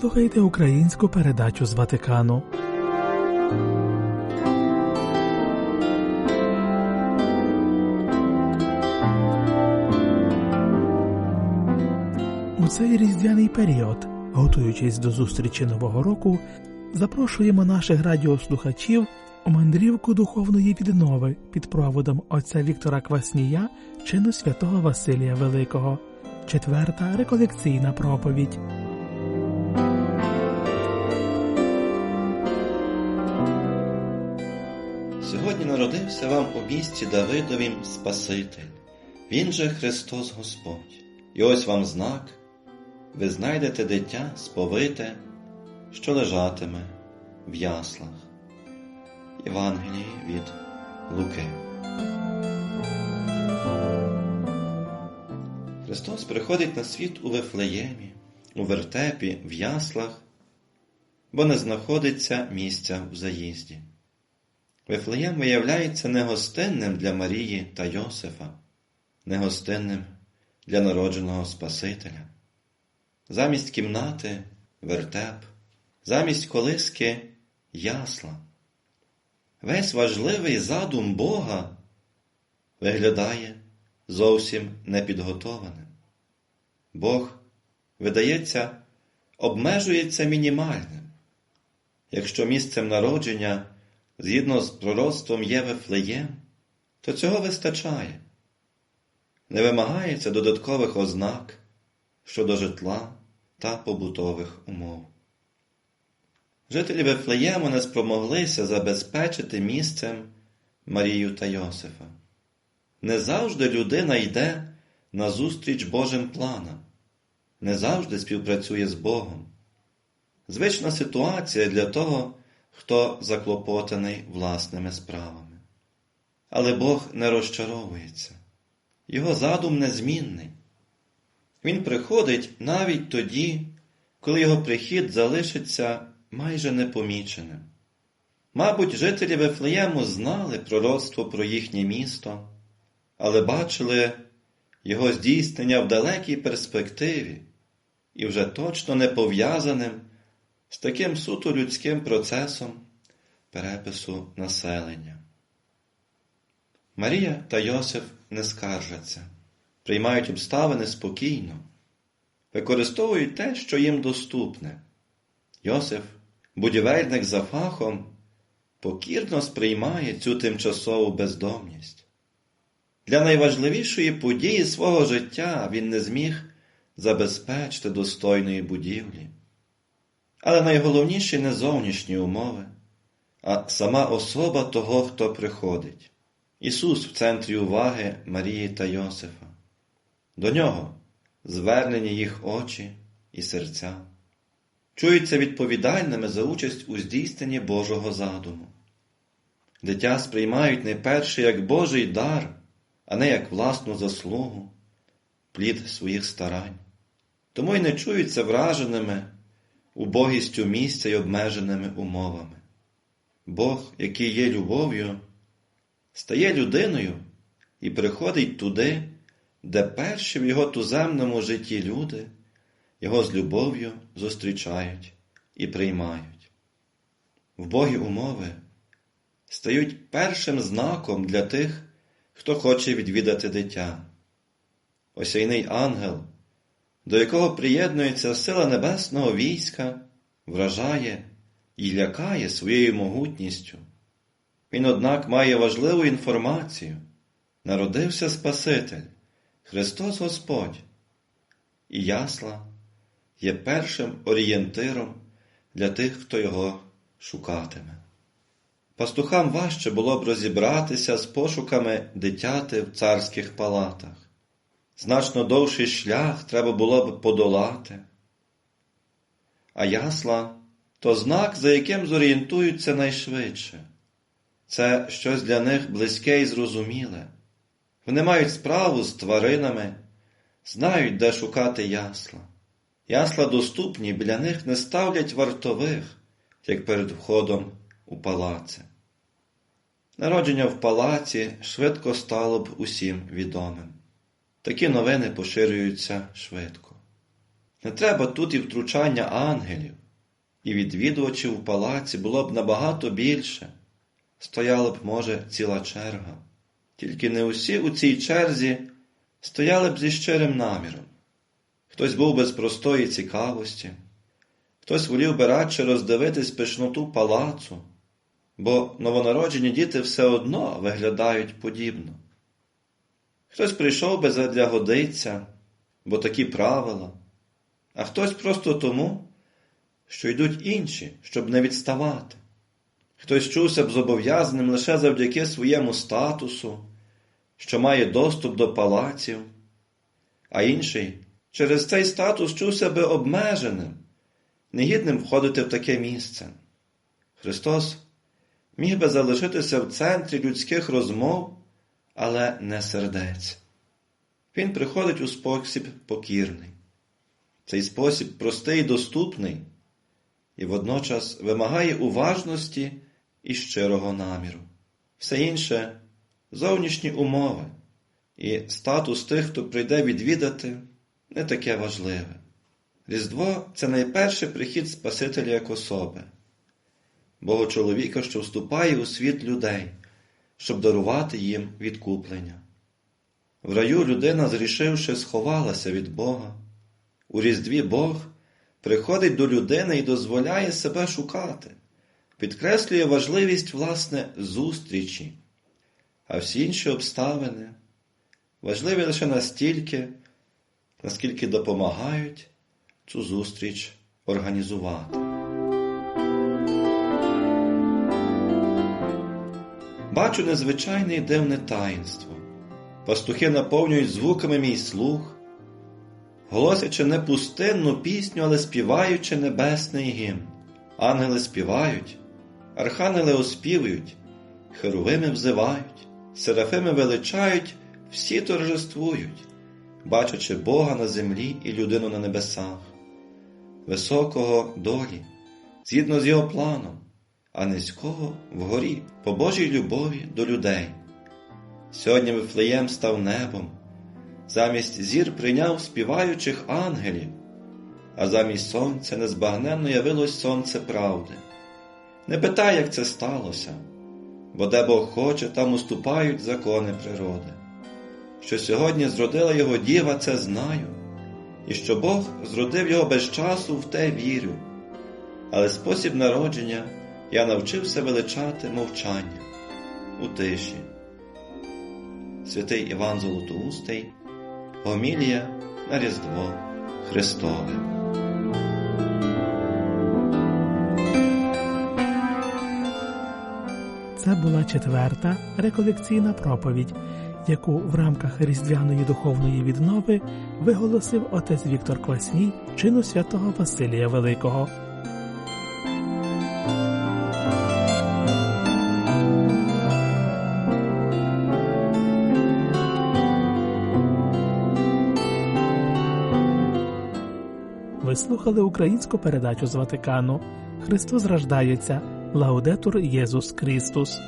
слухаєте українську передачу з Ватикану. У цей різдвяний період, готуючись до зустрічі Нового року, запрошуємо наших радіослухачів у мандрівку духовної віднови під проводом отця Віктора Кваснія чину святого Василія Великого. Четверта реколекційна проповідь. Сьогодні народився вам у місті Давидовім Спаситель, Він же Христос Господь. І ось вам знак, ви знайдете дитя сповите, що лежатиме в яслах. Євангелії від Луки. Христос приходить на світ у Вифлеємі, у вертепі, в яслах, бо не знаходиться місця в заїзді. Вифлеєм виявляється негостинним для Марії та Йосифа, негостинним для народженого Спасителя. Замість кімнати вертеп, замість колиски ясла. Весь важливий задум Бога виглядає зовсім непідготованим. Бог, видається, обмежується мінімальним. Якщо місцем народження згідно з пророцтвом є Вифлеєм, то цього вистачає. Не вимагається додаткових ознак щодо житла та побутових умов. Жителі Вифлеєму не спромоглися забезпечити місцем Марію та Йосифа. Не завжди людина йде назустріч Божим планам, не завжди співпрацює з Богом. Звична ситуація для того, хто заклопотаний власними справами. Але Бог не розчаровується, Його задум незмінний. Він приходить навіть тоді, коли його прихід залишиться майже непоміченим. Мабуть, жителі Вифлеєму знали пророцтво про їхнє місто, але бачили його здійснення в далекій перспективі і вже точно не пов'язаним з таким суто людським процесом перепису населення. Марія та Йосиф не скаржаться, приймають обставини спокійно, використовують те, що їм доступне. Йосиф, будівельник за фахом, покірно сприймає цю тимчасову бездомність. Для найважливішої події свого життя він не зміг забезпечити достойної будівлі. Але найголовніші не зовнішні умови, а сама особа того, хто приходить. Ісус в центрі уваги Марії та Йосифа. До нього звернені їх очі і серця, чуються відповідальними за участь у здійсненні Божого задуму. Дитя сприймають не перше як Божий дар, а не як власну заслугу, плід своїх старань, тому й не чуються враженими убогістю місця й обмеженими умовами. Бог, який є любов'ю, стає людиною і приходить туди, де перші в його туземному житті люди його з любов'ю зустрічають і приймають. Вбогі умови стають першим знаком для тих, хто хоче відвідати дитя. Осяйний ангел, до якого приєднується сила небесного війська, вражає і лякає своєю могутністю. Він, однак, має важливу інформацію. Народився Спаситель, Христос Господь, і ясла є першим орієнтиром для тих, хто його шукатиме. Пастухам важче було б розібратися з пошуками дитяти в царських палатах. Значно довший шлях треба було б подолати. А ясла то знак, за яким зорієнтуються найшвидше. Це щось для них близьке і зрозуміле. Вони мають справу з тваринами, знають, де шукати ясла. Ясла доступні, біля них не ставлять вартових, як перед входом у палаці. Народження в палаці швидко стало б усім відомим. Такі новини поширюються швидко. Не треба тут і втручання ангелів, і відвідувачів у палаці було б набагато більше. Стояла б, може, ціла черга. Тільки не усі у цій черзі стояли б зі щирим наміром. Хтось був без простої цікавості, хтось волів би радше роздивитись пишноту палацу, бо новонароджені діти все одно виглядають подібно. Хтось прийшов би задля годиться, бо такі правила, а хтось просто тому, що йдуть інші, щоб не відставати. Хтось чувся б зобов'язаним лише завдяки своєму статусу, що має доступ до палаців, а інший через цей статус чувся би обмеженим, негідним входити в таке місце. Христос міг би залишитися в центрі людських розмов, але не сердець. Він приходить у спосіб покірний. Цей спосіб простий і доступний, і водночас вимагає уважності і щирого наміру. Все інше зовнішні умови, і статус тих, хто прийде відвідати, не таке важливе. Різдво це найперший прихід Спасителя як особи, Бога чоловіка, що вступає у світ людей, щоб дарувати їм відкуплення. В раю людина, зрішивши, сховалася від Бога. У Різдві Бог приходить до людини і дозволяє себе шукати, підкреслює важливість власне зустрічі, а всі інші обставини важливі лише настільки, наскільки допомагають цю зустріч організувати. Бачу незвичайне і дивне таїнство. Пастухи наповнюють звуками мій слух, голосячи не пустинну пісню, але співаючи небесний гімн. Ангели співають, архангели оспівують, херовими взивають, серафими величають, всі торжествують, бачачи Бога на землі і людину на небесах, високого долі, згідно з його планом, а низького вгорі, по Божій любові до людей. Сьогодні Вифлеєм став небом, замість зір прийняв співаючих ангелів, а замість сонця незбагненно явилось сонце правди. Не питай, як це сталося, бо де Бог хоче, там уступають закони природи. Що сьогодні зродила його діва, це знаю, і що Бог зродив його без часу, в те вірю, але спосіб народження я навчився величати мовчання у тиші. Святий Іван Золотоустий, Гомілія на Різдво Христове. Це була четверта реколекційна проповідь, яку в рамках Різдвяної духовної віднови виголосив отець Віктор Квасній чину святого Василія Великого. Ви слухали українську передачу з Ватикану. Христос рождається. Лаудетур Єсус Христос.